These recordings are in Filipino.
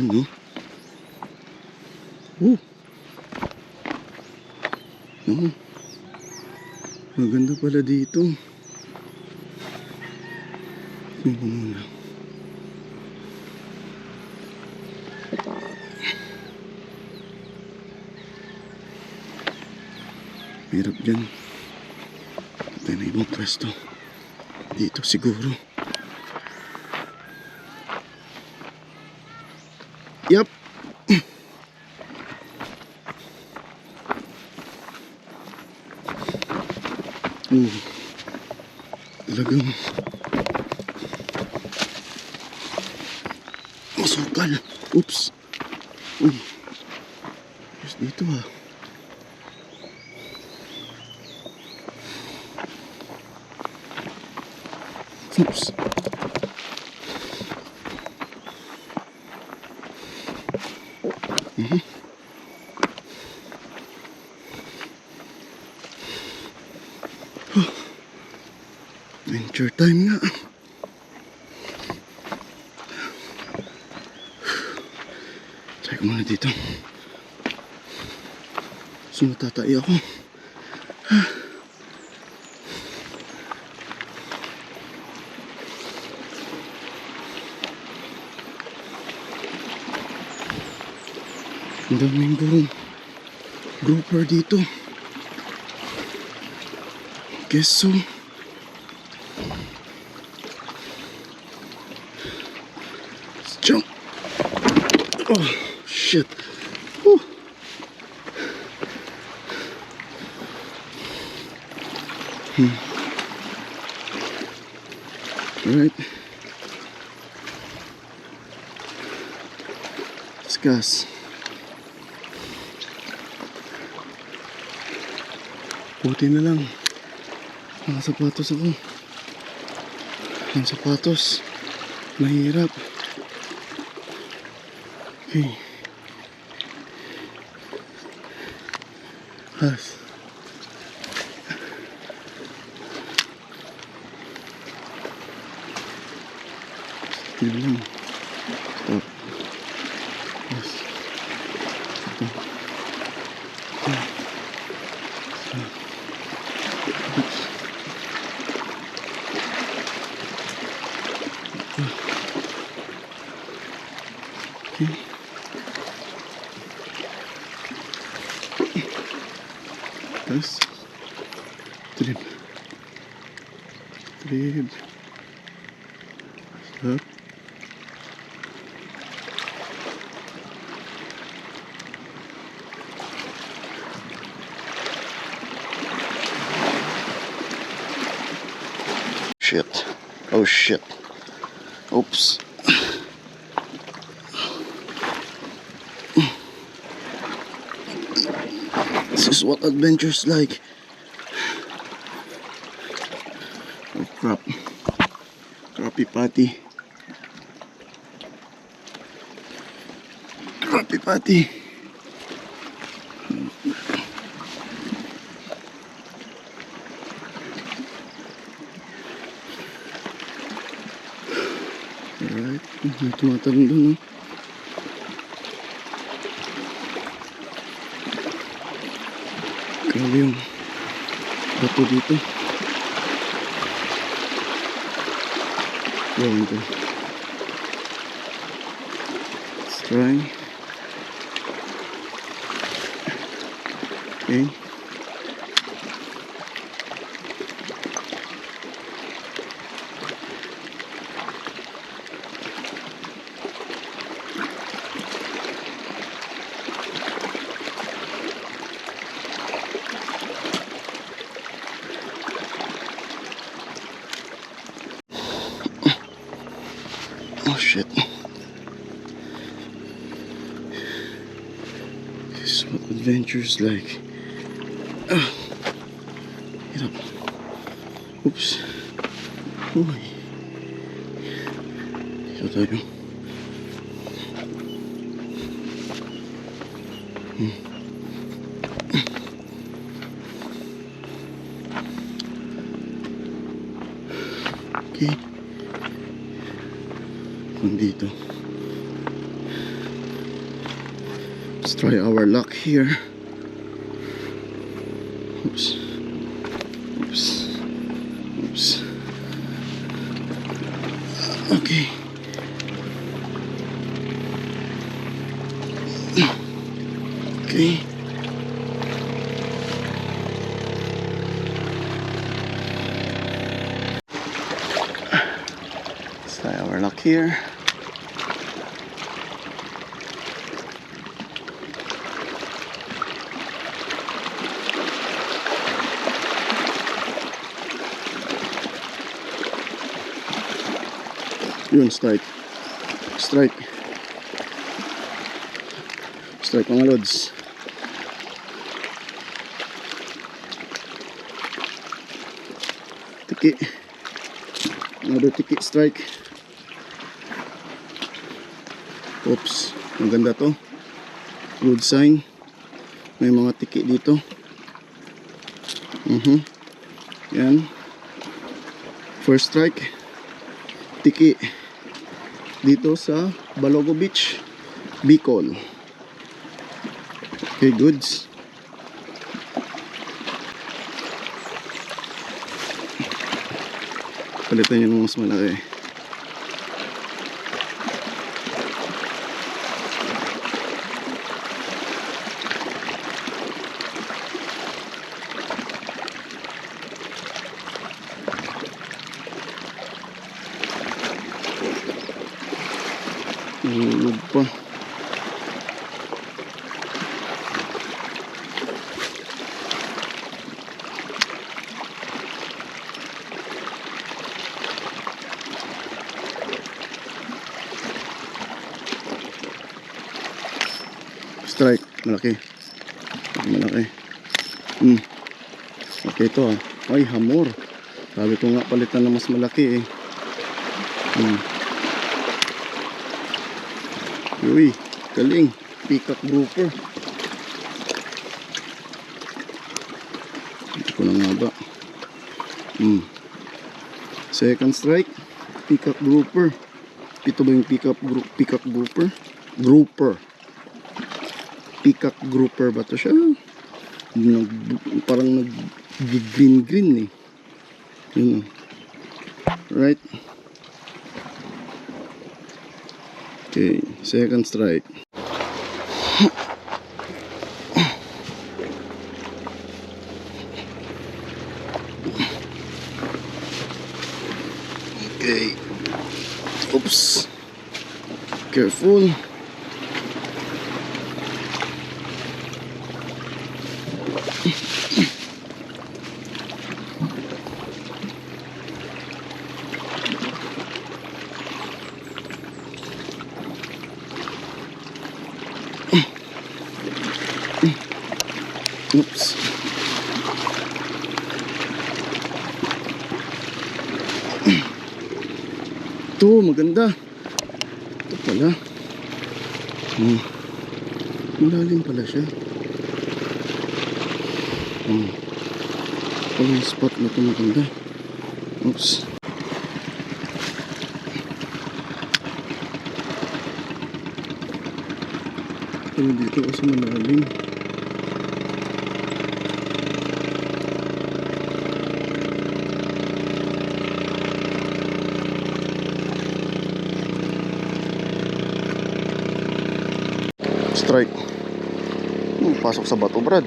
Yun, no? Oh. Oh. Maganda pala dito. Tingnan ko muna. Hirap dyan. Tayo na ibang pwesto. Dito siguro. Masukal. Oops. Uy. Yes, dito ah. Oops. Mhm. Adventure time nga. Try ko muna dito. Sumutatay ako. Ang daming burong grouper dito. Guess so. Jump. Oh, shit. Hmm. All right. Discuss. Buti na lang. Mga sapatos ako. Ang sapatos. Mahirap. Okay. Has. Still lang. Stop. Yes. Ito. Ito. Oops. Okay. Tapos, trip. Trip. Stop. Shit. Oh shit. Oops. This is what adventure's like. Oh crap. Crappy patty. Crappy patty. Alright. Tumatalong doon, no? Grabe yung bato dito. Ewan ko. Let's try. Okay. Oh shit. This is what adventure's like. Ah. Get up. Oops. Uy. Dito tayo. Let's try our luck here. Oops. Oops. Oops. Okay. Okay. Let's try our luck here. Yun, strike. Strike. Strike mga lods. Tiki. Another tiki strike. Oops. Ang ganda to. Good sign. May mga tiki dito. Mhm. Yan. First strike. Tiki. Dito sa Balogo Beach, Bicol. Okay, goods. Palitan yung mas malaki. Nahulog pa. Strike. Malaki. Malaki. Hmm. Okay ito ah. Ay, hamor. Sabi ko nga palitan na mas malaki eh. Hmm. Uy, galing. Peacock grouper. Ito ko na nga ba. Hmm. Second strike. Peacock grouper. Ito ba yung peacock, group, peacock grouper? Grouper. Peacock grouper ba to siya? Nag, parang nag green green eh. Yun. oh. Right. Okay, second strike. Okay. Oops. Careful. Oops. Ito, maganda. Ito pala. Hmm. Malalim pala siya. Hmm. Ito yung spot na ito maganda. Oops. Pero dito kasi malalim. Strike. Hmm, pasok sa bato, Brad.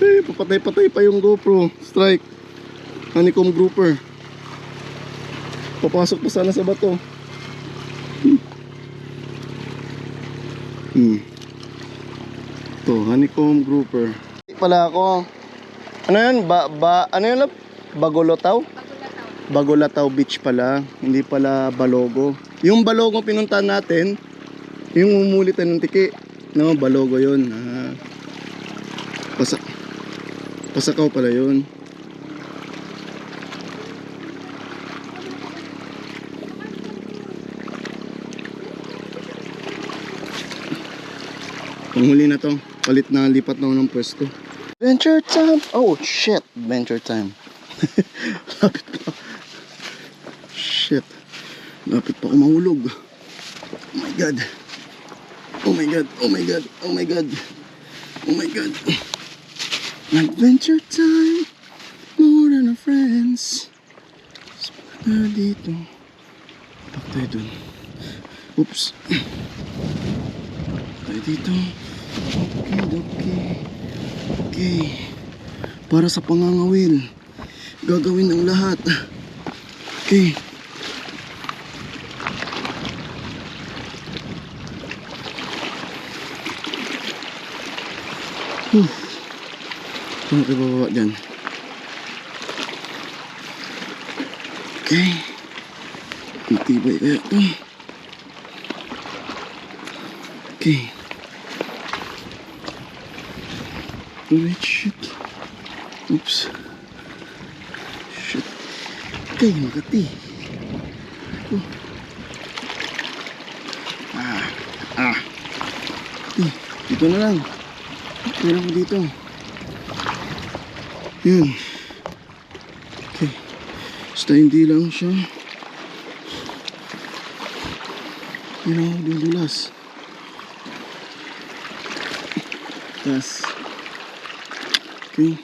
eh, papatay-patay pa yung GoPro. Strike. Honeycomb grouper. Papasok pa sana sa bato. Hmm. Hmm. Honeycomb grouper. Pala ako. Ano yun? Ba, ba, ano yun? lab? Bagolotaw? Bagolataw Beach pala. Hindi pala Balogo. Yung Balogo pinuntahan natin, yung umulitan ng tiki. No, Balogo yun. Ah. Pasa, pasakaw pala yun. Panghuli na to. Palit na lipat na ako ng pwesto. Adventure time! Oh, shit! Adventure time. Lapit pa. Shit. Lapit pa ako mahulog. Oh my God. Oh my God. Oh my God. Oh my God. Oh my God. Adventure time. More than a friends. Spot na dito. Pak tayo dun. Oops. Tayo dito. Okay, okay. Okay. Para sa pangangawil. Gagawin ng lahat. Okay. Whew. Paano kayo bababa dyan? Okay. Matibay kaya to. Okay. Wait, shit. Oops. Shit. Okay, makati. Oh. Ah. Ah. Eh, dito na lang. Na ako dito. Yun. Okay. Basta hindi lang siya. Yun ako dudulas. Tas. Okay.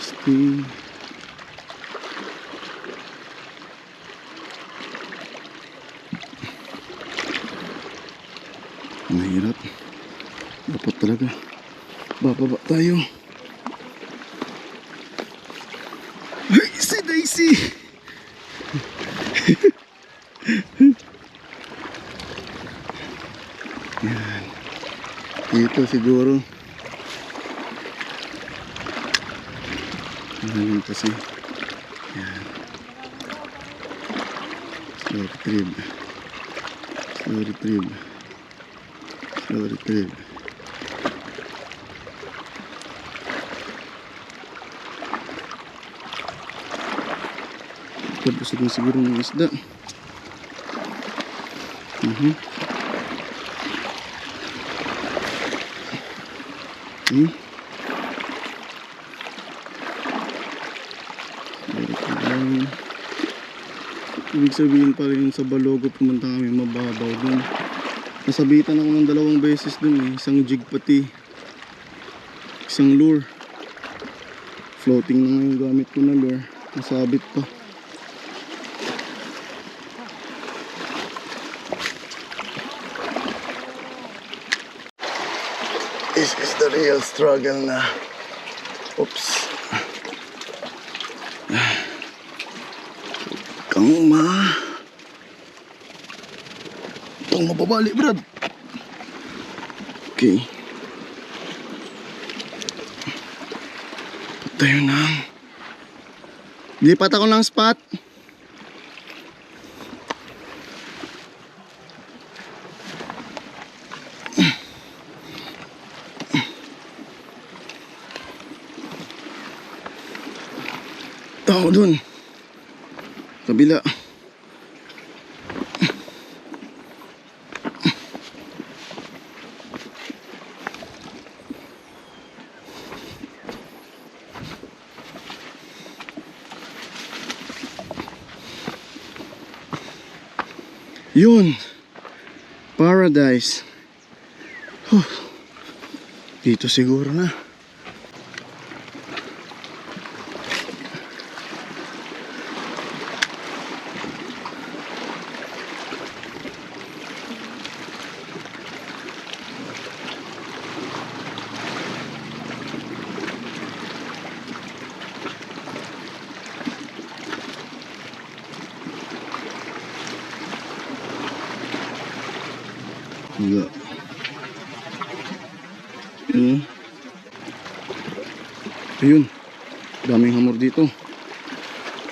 Stay. Mahirap. Dapat talaga. Bababa tayo. Ay, si Daisy! Yan. Dito siguro. Yan kasi. Yan. Slow retrieve. Slow retrieve. Slow retrieve. Pabusog na siguro ng isda. Mhm. Hmm. Ibig sabihin pala yung sa Balogo pumunta kami mababaw dun. Nasabitan ako ng dalawang beses dun eh. Isang jig pati. Isang lure. Floating na nga yung gamit ko na lure. Nasabit pa. This is the real struggle na. Oops. Kang ma. Itong mababali, Brad. Okay. Tayo na. Lipat ako ng spot. Dun. Kabila. Yun. Paradise. Huh. Dito siguro na. Ayun. Daming hamor dito.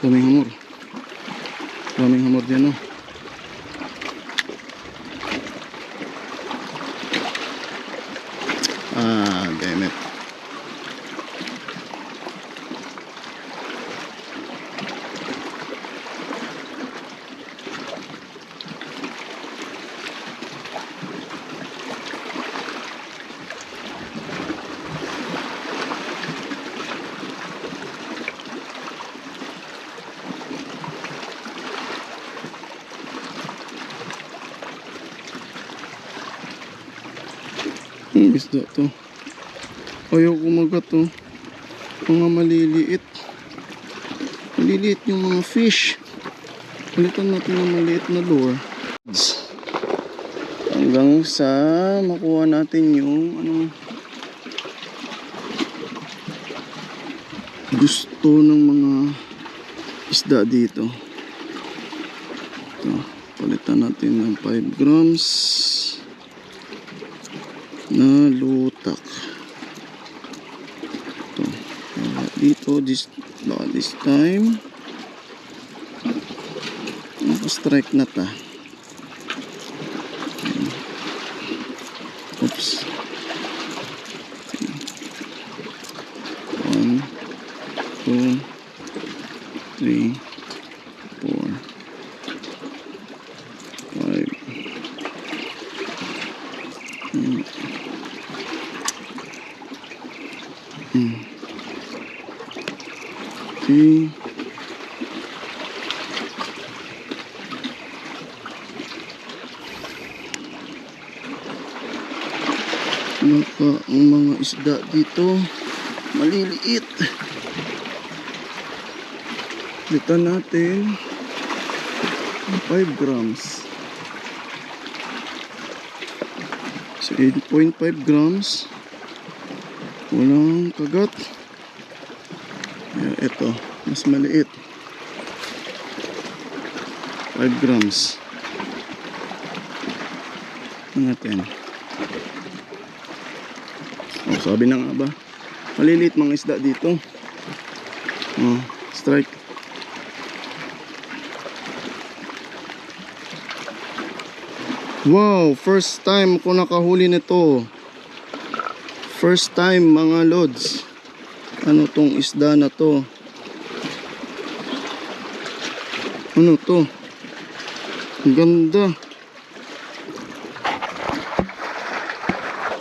Daming hamor. Daming hamor dyan, oh. Ang isda to. Ayaw kumagat to. Mga maliliit. Maliliit yung mga fish. Palitan natin ng maliit na lure. Hanggang sa makuha natin yung ano gusto ng mga isda dito. Ito, palitan natin ng 5 grams na lutak. Ito, dito this, baka this time naka-strike na ta. Oops. One, two, three, isda dito. Maliliit. Dito natin. 5 grams. So 8.5 grams. Walang kagat. Yeah, ito mas maliit. 5 grams. Mga 10 sabi na nga ba? Maliliit mga isda dito. Oh, strike. Wow, first time ko nakahuli nito. First time mga lods. Ano tong isda na to? Ano to? Ang ganda.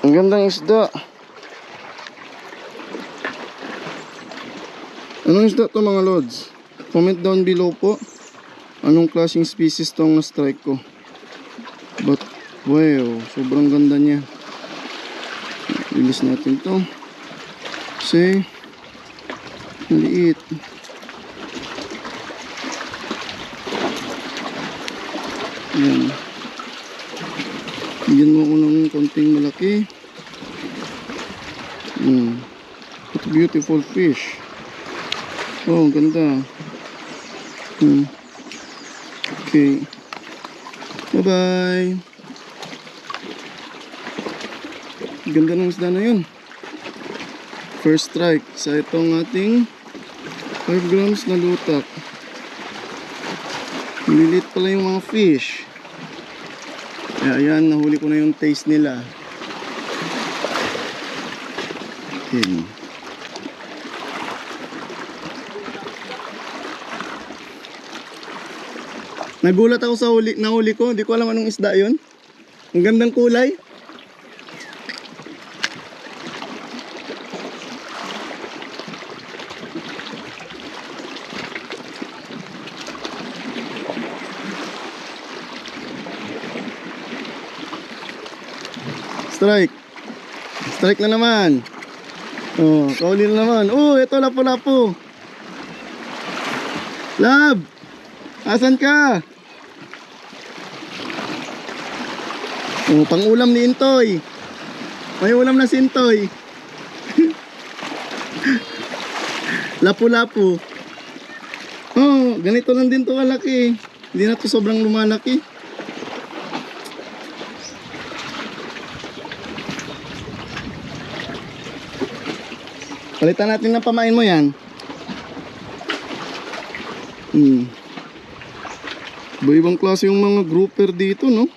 Ang gandang isda. Anong isda to mga lods? Comment down below po. Anong klaseng species tong na-strike ko? But, wow, sobrang ganda niya. Release natin to. Kasi, maliit. Yan. Bigyan mo ako ng konting malaki. Hmm. What beautiful fish. Oh, ganda. Hmm. Okay. Bye-bye. Ganda ng isda na yun. First strike sa itong ating 5 grams na lutak. Lilit pala yung mga fish. Kaya ayan, nahuli ko na yung taste nila. Ayan. Nagulat ako sa huli, nahuli ko. Hindi ko alam anong isda yun. Ang gandang kulay. Strike. Strike na naman. Oh, kauli na naman. Oh, ito lapo-lapo. Lab! Asan ka? Oh, pang-ulam ni Intoy. May ulam na si Intoy. Lapu-lapu. Oh, ganito lang din to kalaki. Hindi na to sobrang lumalaki. Palitan natin ng pamain mo yan. Hmm. Iba-ibang klase yung mga grouper dito, no?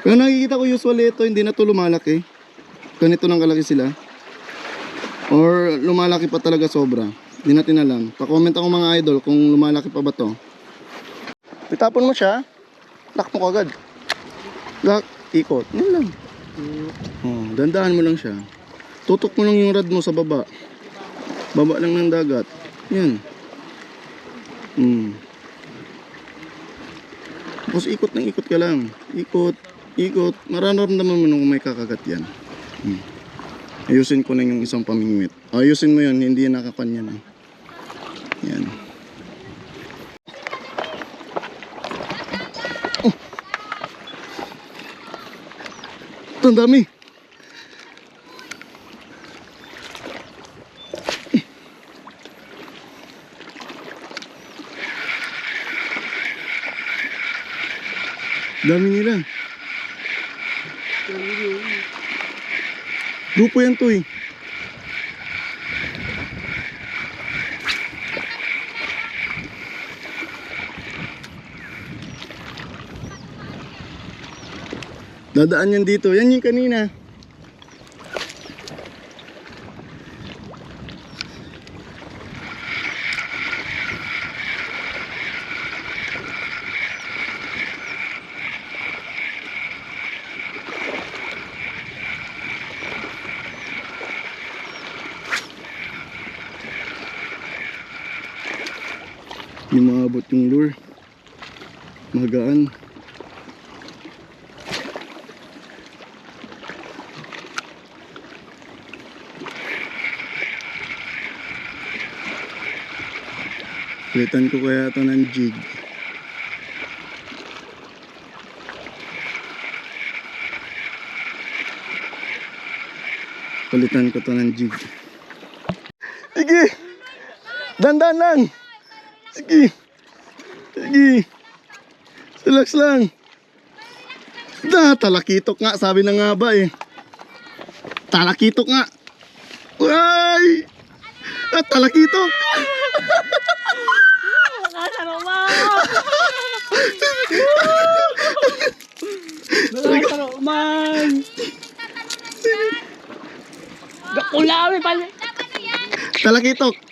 Pero nakikita ko usually ito, hindi na to lumalaki. Ganito nang kalaki sila. Or lumalaki pa talaga sobra. Hindi natin alam. Pa-comment ako mga idol kung lumalaki pa ba to. Itapon mo siya, lock mo kagad. Lock, ikot. Yan lang. Oh, dandahan mo lang siya. Tutok mo lang yung rod mo sa baba. Baba lang ng dagat. Yan. Hmm. Tapos ikot ng ikot ka lang. Ikot. ikot. Mararamdaman mo nung may kakagat yan. Hmm. Ayusin ko lang yung isang pamingwit. Ayusin mo yun, hindi yan nakakanyan. Eh. Yan. Oh. Ito, ang dami. Dami nila. Grupo yan to eh. Dadaan yan dito. Yan yung kanina. Hindi maabot yung lure. Magaan. Palitan ko kaya ito ng jig. Palitan ko to ng jig. Sige! Dandan lang! Sige! Sige! Relax lang! Da, talakitok nga, sabi na nga ba eh. Talakitok nga! Ay! Ah, talakitok! Nakasaro mo! Nakasaro man! Talakitok!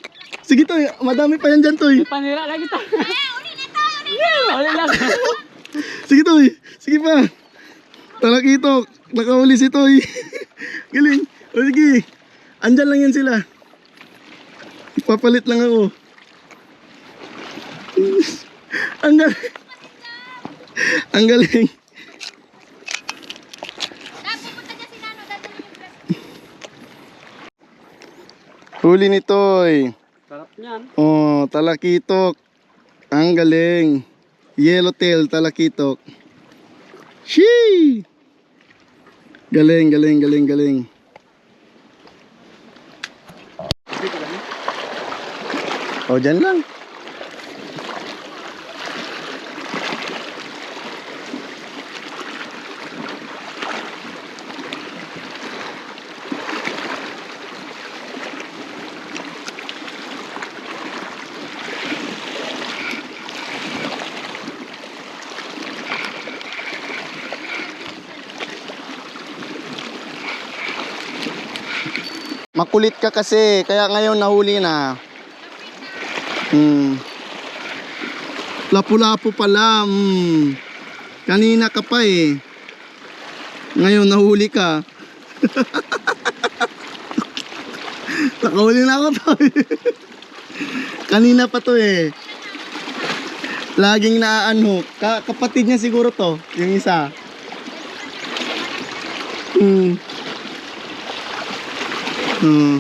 Sige to, madami pa yan dyan to. May panira lagi tayo. Uli lang. Sige to, sige pa. Talakitok, nakahuli si Toy. Galing. O sige, andyan lang yan sila. Papalit lang ako. Ang galing. Ang galing. Huli ni Toy. Niyan. Oh, talakitok. Ang galing. Yellowtail talakitok. Shee! Galing, galing, galing, galing. Oh, dyan lang. Makulit ka kasi, kaya ngayon nahuli na. Hmm. Lapu-lapu pala. Hmm. Kanina ka pa eh. Ngayon nahuli ka. Nakahuli na ako to eh. Kanina pa to eh. Laging naaano. Ka kapatid niya siguro to. Yung isa. Hmm. Hmm.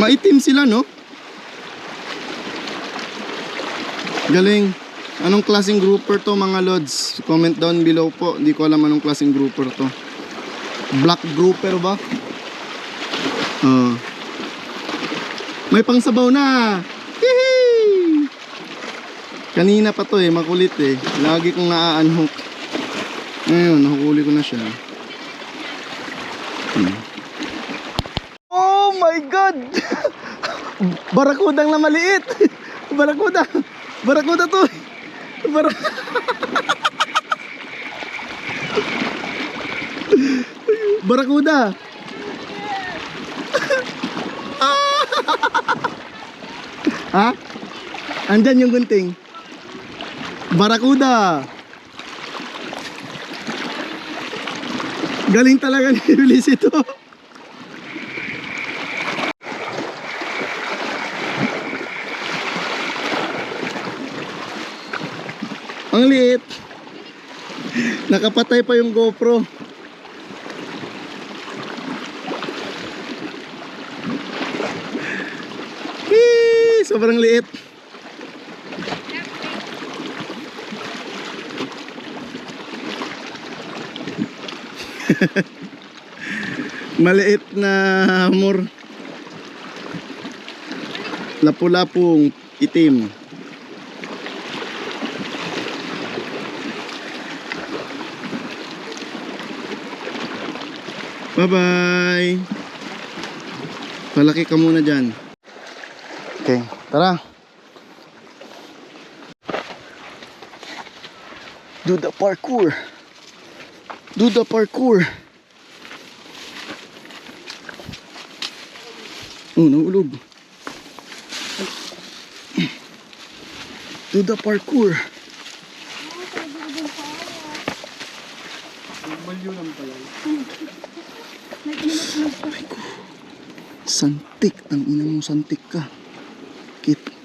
Maitim sila, no? Galing. Anong klaseng grouper to mga lods? Comment down below po. Hindi ko alam anong klaseng grouper to. Black grouper ba? Oh. May pangsabaw na. Hihi! Kanina pa to eh, makulit eh. Lagi kong naa-unhook. Ngayon, nahukuli ko na siya. Hmm. My God! Barakudang na maliit! Barakuda! Barakuda to! Bar Barakuda! ha? Andyan yung gunting. Barakuda! Galing talaga ni Ulis ito. Ang liit. Nakapatay pa yung GoPro. Eee, sobrang liit. Maliit na hamor. Lapu-lapong itim. Bye-bye. Palaki ka muna dyan. Okay, tara. Do the parkour. Do the parkour. Oh, nahulog. Do the parkour. Balyo lang pala. Santik. Ang ina mo santik ka. Kit.